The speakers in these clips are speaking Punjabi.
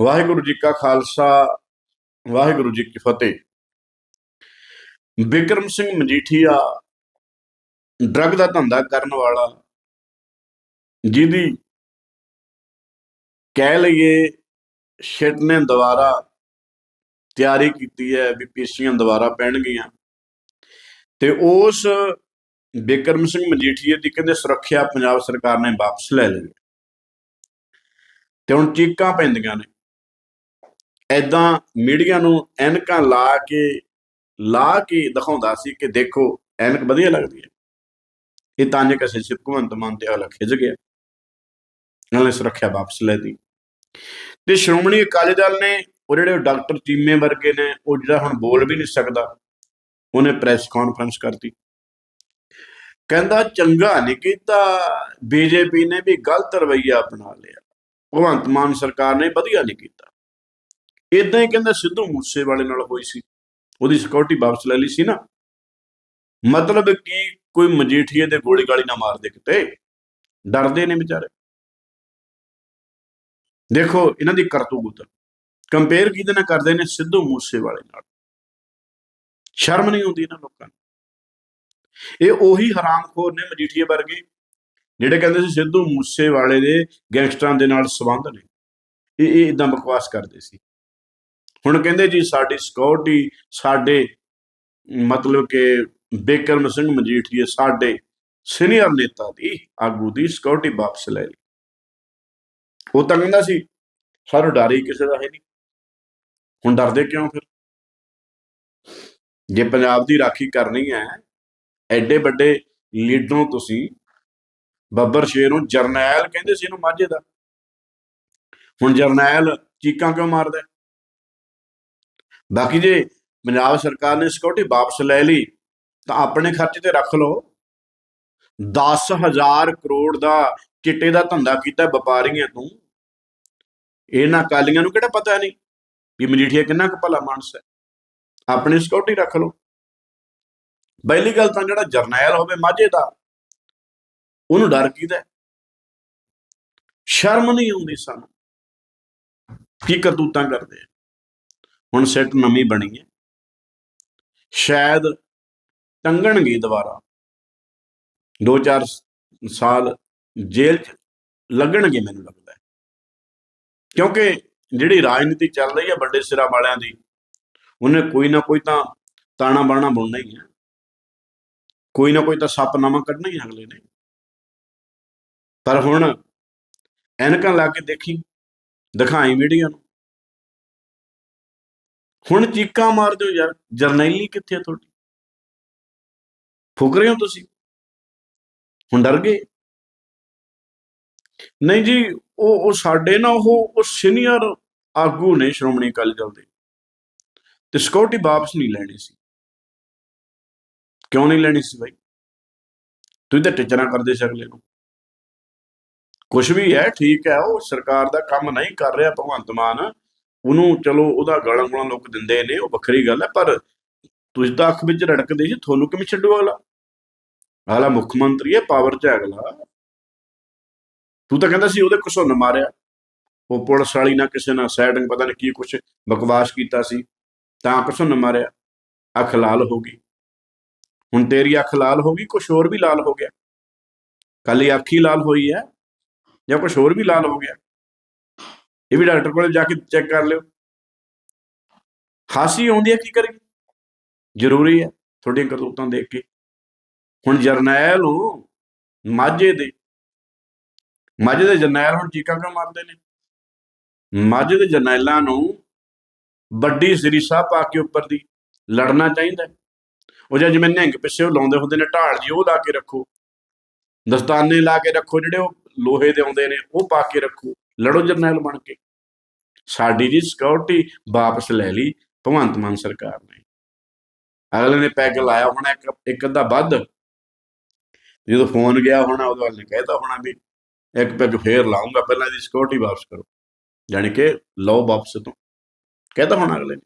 ਵਾਹਿਗੁਰੂ ਜੀ ਕਾ ਖਾਲਸਾ, ਵਾਹਿਗੁਰੂ ਜੀ ਕੀ ਫਤਿਹ। ਬਿਕਰਮ ਸਿੰਘ ਮਜੀਠੀਆ ਡਰੱਗ ਦਾ ਧੰਦਾ ਕਰਨ ਵਾਲਾ, ਜਿਹਦੀ ਕਹਿ ਲਈਏ ਸ਼ਿਟ ਨੇ ਦੁਬਾਰਾ ਤਿਆਰੀ ਕੀਤੀ ਹੈ ਵੀ ਪੀਸੀਆਂ ਦੁਬਾਰਾ ਪੈਣਗੀਆਂ। ਤੇ ਉਸ ਬਿਕਰਮ ਸਿੰਘ ਮਜੀਠੀਏ ਦੀ ਕਹਿੰਦੇ ਸੁਰੱਖਿਆ ਪੰਜਾਬ ਸਰਕਾਰ ਨੇ ਵਾਪਸ ਲੈ ਲਈ ਹੈ। ਤੇ ਹੁਣ ਚੀਕਾਂ ਪੈਂਦੀਆਂ ਨੇ। ਐਦਾਂ ਮੀਡੀਆ ਨੂੰ ਐਨਕਾਂ ਲਾ ਕੇ ਲਾ ਕੇ ਦਿਖਾਉਂਦਾ ਸੀ ਕਿ ਦੇਖੋ, ਐਨਕ ਵਧੀਆ ਲੱਗਦੀ ਹੈ। ਇਹ ਤਾਂ ਜੇ ਕਿਸੇ ਸਿਰ ਭਗਵੰਤ ਮਾਨ ਤੇ ਹਾਲਾ ਖਿੱਚ ਗਿਆ, ਨਾਲੇ ਸੁਰੱਖਿਆ ਵਾਪਸ ਲੈ ਦੀ ਤੇ ਸ਼੍ਰੋਮਣੀ ਅਕਾਲੀ ਦਲ ਨੇ, ਉਹ ਜਿਹੜੇ ਡਾਕਟਰ ਚੀਮੇ ਵਰਗੇ ਨੇ, ਉਹ ਜਿਹੜਾ ਹੁਣ ਬੋਲ ਵੀ ਨਹੀਂ ਸਕਦਾ, ਉਹਨੇ ਪ੍ਰੈਸ ਕਾਨਫਰੰਸ ਕਰਤੀ। ਕਹਿੰਦਾ, ਚੰਗਾ ਨਹੀਂ ਕੀਤਾ, ਬੀਜੇਪੀ ਨੇ ਵੀ ਗਲਤ ਰਵਈਆ ਅਪਣਾ ਲਿਆ। ਭਗਵੰਤ ਮਾਨ ਸਰਕਾਰ ਨੇ ਵਧੀਆ ਨਹੀਂ ਕੀਤਾ। ਇਦਾਂ ਹੀ ਕਹਿੰਦਾ ਸਿੱਧੂ ਮੂਸੇ ਵਾਲੇ ਨਾਲ ਹੋਈ ਸੀ। ਉਹਦੀ ਸਿਕਿਉਰਿਟੀ ਵਾਪਸ ਲੈ ਲਈ ਸੀ ਨਾ। ਮਤਲਬ ਕਿ ਕੋਈ ਮਜੀਠੀਏ ਦੇ ਗੋਲੀ ਗਾਲੀ ਨਾ ਮਾਰ ਦੇ ਕਿਤੇ। ਡਰਦੇ ਨੇ ਵਿਚਾਰੇ। ਦੇਖੋ, ਇਹਨਾਂ ਦੀ ਕਰਤੂਤ। ਕੰਪੇਅਰ ਕਿਹਦੇ ਨਾਲ ਕਰਦੇ ਨੇ ਸਿੱਧੂ ਮੂਸੇ ਵਾਲੇ ਨਾਲ। ਸ਼ਰਮ ਨਹੀਂ ਆਉਂਦੀ ਇਹਨਾਂ ਲੋਕਾਂ ਨੂੰ। ਇਹ ਉਹੀ ਹਰਾਮਖੋਰ ਨੇ ਮਜੀਠੀਏ ਵਰਗੇ, ਜਿਹੜੇ ਕਹਿੰਦੇ ਸੀ ਸਿੱਧੂ ਮੂਸੇ ਵਾਲੇ ਦੇ ਗੈਂਗਸਟਰਾਂ ਦੇ ਨਾਲ ਸੰਬੰਧ ਨੇ। ਇਹ ਇਹ ਇਦਾਂ ਬਕਵਾਸ ਕਰਦੇ ਸੀ। ਹੁਣ ਕਹਿੰਦੇ ਜੀ ਸਾਡੀ ਸਿਕਿਉਰਿਟੀ ਸਾਡੇ ਮਤਲਬ ਕਿ ਬੇਕਰਮ ਸਿੰਘ ਮਜੀਠੀਏ ਸਾਡੇ ਸੀਨੀਅਰ ਨੇਤਾ ਦੀ ਆਗੂ ਦੀ ਸਿਕਿਉਰਿਟੀ ਵਾਪਸ ਲੈ ਲਈ। ਉਹ ਤਾਂ ਕਹਿੰਦਾ ਸੀ ਸਾਨੂੰ ਡਰ ਹੀ ਕਿਸੇ ਦਾ ਹੈ ਨਹੀਂ। ਹੁਣ ਡਰਦੇ ਕਿਉਂ ਫਿਰ? ਜੇ ਪੰਜਾਬ ਦੀ ਰਾਖੀ ਕਰਨੀ ਹੈ, ਐਡੇ ਵੱਡੇ ਲੀਡਰੋਂ ਤੁਸੀਂ ਬੱਬਰ ਸ਼ੇਰ ਨੂੰ ਜਰਨੈਲ ਕਹਿੰਦੇ ਸੀ ਇਹਨੂੰ ਮਾਝੇ ਦਾ। ਹੁਣ ਜਰਨੈਲ ਚੀਕਾਂ ਕਿਉਂ ਮਾਰਦਾ ਬਾਕੀ ਜੇ ਪੰਜਾਬ ਸਰਕਾਰ ਨੇ ਸਿਕਿਉਰਿਟੀ ਵਾਪਸ ਲੈ ਲਈ, ਤਾਂ ਆਪਣੇ ਖਰਚੇ ਤੇ ਰੱਖ ਲਓ। 10000 ਕਰੋੜ ਦਾ ਚਿੱਟੇ ਦਾ ਧੰਦਾ ਕੀਤਾ ਵਪਾਰੀਆਂ ਤੋਂ। ਇਹਨਾਂ ਕਾਲੀਆਂ ਨੂੰ ਕਿਹੜਾ ਪਤਾ ਨਹੀਂ ਵੀ ਮਜੀਠੀਆ ਕਿੰਨਾ ਕੁ ਭਲਾ ਮਾਨਸ ਹੈ। ਆਪਣੀ ਸਿਕਿਉਰਿਟੀ ਰੱਖ ਲਓ। ਪਹਿਲੀ ਗੱਲ ਤਾਂ ਜਿਹੜਾ ਜਰਨੈਲ ਹੋਵੇ ਮਾਝੇ ਦਾ, ਉਹਨੂੰ ਡਰ ਕਿਹਦਾ ਸ਼ਰਮ ਨਹੀਂ ਆਉਂਦੀ ਸਾਨੂੰ। ਕੀ ਕਰਤੂਤਾਂ ਕਰਦੇ ਆ। ਹੁਣ ਸਿੱਟ ਨਵੀਂ ਬਣੀ ਹੈ। ਸ਼ਾਇਦ ਟੰਗਣਗੇ ਦੁਬਾਰਾ। 2-4 ਸਾਲ ਜੇਲ੍ਹ 'ਚ ਲੱਗਣਗੇ ਮੈਨੂੰ ਲੱਗਦਾ ਕਿਉਂਕਿ ਜਿਹੜੀ ਰਾਜਨੀਤੀ ਚੱਲ ਰਹੀ ਹੈ ਵੱਡੇ ਸਿਰਾਂ ਵਾਲਿਆਂ ਦੀ, ਉਹਨੇ ਕੋਈ ਨਾ ਕੋਈ ਤਾਂ ਤਾਣਾ ਬਾਣਾ ਬੁਣਨਾ ਹੀ ਹੈ। ਕੋਈ ਨਾ ਕੋਈ ਤਾਂ ਸੱਪ ਨਵਾਂ ਕੱਢਣਾ ਹੀ ਅਗਲੇ ਨੇ। ਪਰ ਹੁਣ ਐਨਕਾਂ ਲਾ ਕੇ ਦੇਖੀ, ਦਿਖਾਈ ਮੀਡੀਆ ਨੂੰ। ਹੁਣ ਚੀਕਾਂ ਮਾਰ ਦਿਓ ਯਾਰ, ਜਰਨੈਲੀ ਕਿੱਥੇ ਆ ਤੁਹਾਡੀ? ਫੁਕ ਰਹੇ ਹੋ ਤੁਸੀਂ? ਹੁਣ ਡਰ ਗਏ? ਨਹੀਂ ਜੀ, ਉਹ ਉਹ ਸਾਡੇ ਨਾ ਉਹ ਉਹ ਸੀਨੀਅਰ ਆਗੂ ਨੇ ਸ਼੍ਰੋਮਣੀ ਅਕਾਲੀ ਦਲ ਦੇ। ਤੇ ਸਿਕਿਉਰਿਟੀ ਵਾਪਸ ਨਹੀਂ ਲੈਣੀ ਸੀ। ਕਿਉਂ ਨਹੀਂ ਲੈਣੀ ਸੀ ਭਾਈ ਤੁਸੀਂ ਤਾਂ ਟਿਚਰਾਂ ਕਰਦੇ ਸੀ ਅਗਲੇ ਨੂੰ। ਕੁਝ ਵੀ ਹੈ, ਠੀਕ ਹੈ, ਉਹ ਸਰਕਾਰ ਦਾ ਕੰਮ ਨਹੀਂ ਕਰ ਰਿਹਾ ਭਗਵੰਤ ਮਾਨ। ਉਹਨੂੰ ਚਲੋ ਉਹਦਾ ਗਾਲਾਂ ਗੁਲਾਂ ਲੋਕ ਦਿੰਦੇ ਨੇ, ਉਹ ਵੱਖਰੀ ਗੱਲ ਹੈ, ਪਰ ਤੁਸੀਂ ਤਾਂ ਅੱਖ ਵਿੱਚ ਰੜਕਦੇ ਸੀ ਤੁਹਾਨੂੰ ਕਿਵੇਂ ਛੱਡੂ ਅਗਲਾ? ਹਾਲਾ ਮੁੱਖ ਮੰਤਰੀ ਹੈ ਪਾਵਰ 'ਚ ਅਗਲਾ। ਤੂੰ ਤਾਂ ਕਹਿੰਦਾ ਸੀ ਉਹਦੇ ਘਸੁੰਨ ਮਾਰਿਆ। ਉਹ ਪੁਲਿਸ ਵਾਲੀ ਨਾ ਕਿਸੇ ਨਾਲ ਸੈਟਿੰਗ ਪਤਾ ਨਹੀਂ ਕੀ ਕੁਛ ਬਕਵਾਸ ਕੀਤਾ ਸੀ, ਤਾਂ ਘਸੁੰਨ ਮਾਰਿਆ। ਅੱਖ ਲਾਲ ਹੋ ਗਈ। ਹੁਣ ਤੇਰੀ ਅੱਖ ਲਾਲ ਹੋ ਗਈ, ਕੁਛ ਹੋਰ ਵੀ ਲਾਲ ਹੋ ਗਿਆ। ਕੱਲ ਹੀ ਅੱਖ ਹੀ ਲਾਲ ਹੋਈ ਹੈ, ਜਾਂ ਕੁਛ ਹੋਰ ਵੀ ਲਾਲ ਹੋ ਗਿਆ। ਇਹ ਵੀ ਡਾਕਟਰ ਕੋਲ ਜਾ ਕੇ ਚੈੱਕ ਕਰ ਲਿਓ। ਖਾਂਸੀ ਆਉਂਦੀ ਹੈ, ਕੀ ਕਰੀਏ? ਜ਼ਰੂਰੀ ਹੈ ਤੁਹਾਡੀਆਂ ਕਰਤੂਤਾਂ ਦੇਖ ਕੇ। ਹੁਣ ਜਰਨੈਲ ਨੂੰ ਮਾਝੇ ਦੇ ਮਾਝੇ ਦੇ ਜਰਨੈਲ ਹੁਣ ਚੀਕਾਂ ਕਿਉਂ ਮਾਰਦੇ ਨੇ? ਮਾਝੇ ਦੇ ਜਰਨੈਲਾਂ ਨੂੰ ਵੱਡੀ ਸ੍ਰੀ ਸਾਹਿਬ ਪਾ ਕੇ ਉੱਪਰ ਦੀ ਲੜਨਾ ਚਾਹੀਦਾ ਉਹ ਜਾਂ ਜਿਵੇਂ ਨਿਹੰਗ ਪਿੱਛੇ ਉਹ ਲਾਉਂਦੇ ਹੁੰਦੇ ਨੇ, ਢਾਲ ਜੀ ਉਹ ਲਾ ਕੇ ਰੱਖੋ। ਦਸਤਾਨੇ ਲਾ ਕੇ ਰੱਖੋ, ਜਿਹੜੇ ਉਹ ਲੋਹੇ ਦੇ ਆਉਂਦੇ ਨੇ, ਉਹ ਪਾ ਕੇ ਰੱਖੋ। ਲੜੋ ਜਰਨੈਲ ਬਣ ਕੇ। ਸਾਡੀ ਜੀ ਸਿਕਿਉਰਿਟੀ ਵਾਪਸ ਲੈ ਲਈ ਭਗਵੰਤ ਮਾਨ ਸਰਕਾਰ ਨੇ। ਅਗਲੇ ਨੇ ਪੈਗ ਲਾਇਆ ਹੋਣਾ ਇੱਕ ਇੱਕ ਅੱਧਾ ਵੱਧ। ਜਦੋਂ ਫੋਨ ਗਿਆ ਹੋਣਾ ਉਹਦੇ ਵਾਲੇ ਨੇ ਕਹਿਤਾ ਹੋਣਾ ਵੀ ਇੱਕ ਪੈਗ ਫੇਰ ਲਾਉਂਗਾ ਪਹਿਲਾਂ ਇਹਦੀ ਸਿਕਿਉਰਿਟੀ ਵਾਪਸ ਕਰੋ। ਯਾਨੀ ਕਿ ਲਓ ਵਾਪਸ ਤੋਂ। ਕਹਿਤਾ ਹੋਣਾ ਅਗਲੇ ਨੇ।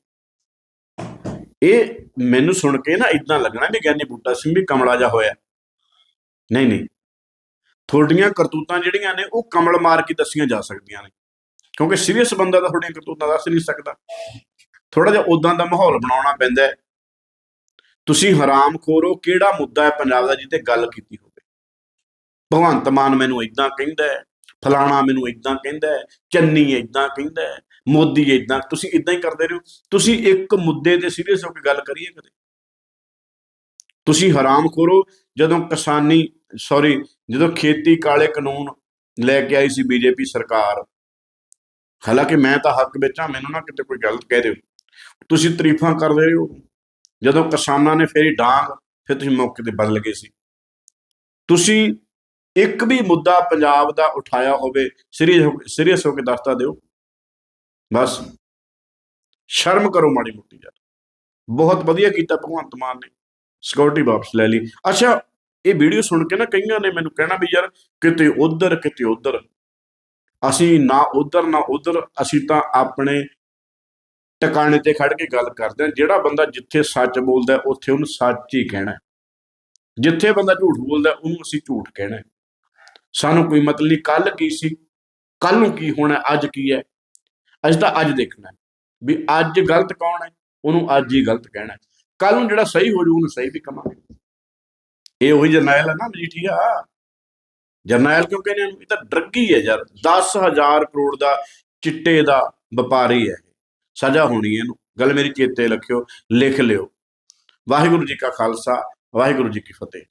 ਇਹ ਮੈਨੂੰ ਸੁਣ ਕੇ ਨਾ ਇਦਾਂ ਲੱਗਣਾ ਵੀ ਗਿਆਨੀ ਬੂਟਾ ਸਿੰਘ ਵੀ ਕਮਲਾ ਜਾ ਹੋਇਆ। ਨਹੀਂ ਨਹੀਂ। ਤੁਹਾਡੀਆਂ ਕਰਤੂਤਾਂ ਜਿਹੜੀਆਂ ਨੇ ਉਹ ਕਮਲ ਮਾਰ ਕੇ ਦੱਸੀਆਂ ਜਾ ਸਕਦੀਆਂ ਨੇ। ਕਿਉਂਕਿ ਸੀਰੀਅਸ ਬੰਦਾ ਤਾਂ ਤੁਹਾਡੀਆਂ ਕਰਤੂਤਾਂ ਦੱਸ ਨਹੀਂ ਸਕਦਾ। ਥੋੜਾ ਜਿਹਾ ਉਦਾਂ ਦਾ ਮਾਹੌਲ ਬਣਾਉਣਾ ਪੈਂਦਾ ਹੈ। ਤੁਸੀਂ ਹਰਾਮ ਖੋਰੋ ਕਿਹੜਾ ਮੁੱਦਾ ਹੈ ਪੰਜਾਬ ਦਾ ਜਿੱਤੇ ਗੱਲ ਕੀਤੀ ਹੋਵੇ? ਭਗਵੰਤ ਮਾਨ ਮੈਨੂੰ ਇਦਾਂ ਕਹਿੰਦਾ ਹੈ ਫਲਾਣਾ ਮੈਨੂੰ ਇਦਾਂ ਕਹਿੰਦਾ ਹੈ ਚੰਨੀ ਇਦਾਂ ਕਹਿੰਦਾ ਹੈ ਮੋਦੀ ਇਦਾਂ ਤੁਸੀਂ ਇਦਾਂ ਹੀ ਕਰਦੇ ਰਹੋ। ਤੁਸੀਂ ਇੱਕ ਮੁੱਦੇ ਤੇ ਸੀਰੀਅਸ ਹੋ ਕੇ ਗੱਲ ਕਰੀਏ ਕਦੇ। ਤੁਸੀਂ ਹਰਾਮ ਖੋਰੋ ਜਦੋਂ ਕਿਸਾਨੀ ਸੌਰੀ ਜਦੋਂ ਖੇਤੀ ਕਾਲੇ ਕਾਨੂੰਨ ਲੈ ਕੇ ਆਈ ਸੀ ਬੀਜੇਪੀ ਸਰਕਾਰ, ਹਾਲਾਂਕਿ ਮੈਂ ਤਾਂ ਹੱਕ ਵਿੱਚ ਆ ਮੈਨੂੰ ਨਾ ਕਿਤੇ ਕੋਈ ਗਲਤ ਕਹਿ ਦਿਓ। ਤੁਸੀਂ ਤਾਰੀਫਾਂ ਕਰਦੇ ਰਹੋ ਜਦੋਂ ਕਿਸਾਨਾਂ ਨੇ ਫੇਰੀ ਡਾਂਗ, ਫਿਰ ਤੁਸੀਂ ਮੌਕੇ ਤੇ ਬਦਲ ਗਏ ਸੀ। ਤੁਸੀਂ ਇੱਕ ਵੀ ਮੁੱਦਾ ਪੰਜਾਬ ਦਾ ਉਠਾਇਆ ਹੋਵੇ ਸੀਰੀਅਸ ਸੀਰੀਅਸ ਹੋ ਕੇ ਦੱਸਤਾ ਦਿਓ। ਬਸ। ਸ਼ਰਮ ਕਰੋ ਮਾੜੀ ਮੋਟੀ ਯਾਰ। ਬਹੁਤ ਵਧੀਆ ਕੀਤਾ ਭਗਵੰਤ ਮਾਨ ਨੇ। ਸਿਕਿਉਰਿਟੀ ਵਾਪਸ ਲੈ ਲਈ। ਅੱਛਾ ਇਹ ਵੀਡੀਓ ਸੁਣ ਕੇ ਨਾ ਕਈਆਂ ਨੇ ਮੈਨੂੰ ਕਹਿਣਾ ਵੀ ਯਾਰ ਕਿਤੇ ਉਧਰ ਕਿਤੇ ਉਧਰ। ਅਸੀਂ ਨਾ ਉਧਰ ਨਾ ਉਧਰ, ਅਸੀਂ ਤਾਂ ਆਪਣੇ ਟਿਕਾਣੇ ਤੇ ਖੜ ਕੇ ਗੱਲ ਕਰਦੇ ਹਾਂ। ਜਿਹੜਾ ਬੰਦਾ ਜਿੱਥੇ ਸੱਚ ਬੋਲਦਾ ਉੱਥੇ ਉਹਨੂੰ ਸੱਚ ਹੀ ਕਹਿਣਾ ਜਿੱਥੇ ਬੰਦਾ ਝੂਠ ਬੋਲਦਾ ਉਹਨੂੰ ਅਸੀਂ ਝੂਠ ਕਹਿਣਾ ਸਾਨੂੰ ਕੋਈ ਮਤਲਬ ਨਹੀਂ ਕੱਲ ਕੀ ਸੀ? ਕੱਲ ਨੂੰ ਕੀ ਹੋਣਾ ਅੱਜ ਕੀ ਹੈ? ਅੱਜ ਤਾਂ ਅੱਜ ਦੇਖਣਾ ਵੀ ਅੱਜ ਗਲਤ ਕੌਣ ਹੈ? ਉਹਨੂੰ ਅੱਜ ਹੀ ਗਲਤ ਕਹਿਣਾ ਹੈ। ਕੱਲ ਨੂੰ ਜਿਹੜਾ ਸਹੀ ਹੋ ਜੂ ਉਹਨੂੰ ਸਹੀ ਵੀ ਕਵਾਂਗੇ। ਇਹ ਉਹੀ ਜਰਨੈਲ ਹੈ ਨਾ ਮਜੀਠੀਆ ਜਰਨੈਲ ਕਿਉਂ ਕਹਿੰਦੇ ਇਹਨੂੰ ਇਹ ਤਾਂ ਡਰੱਗੀ ਹੈ ਯਾਰ। 10000 ਕਰੋੜ ਦਾ ਚਿੱਟੇ ਦਾ ਵਪਾਰੀ ਹੈ ਸਜ਼ਾ ਹੋਣੀ ਇਹਨੂੰ। ਗੱਲ ਮੇਰੀ ਚੇਤੇ ਰੱਖਿਓ, ਲਿਖ ਲਿਓ। ਵਾਹਿਗੁਰੂ ਜੀ ਕਾ ਖਾਲਸਾ, ਵਾਹਿਗੁਰੂ ਜੀ ਕੀ ਫਤਿਹ।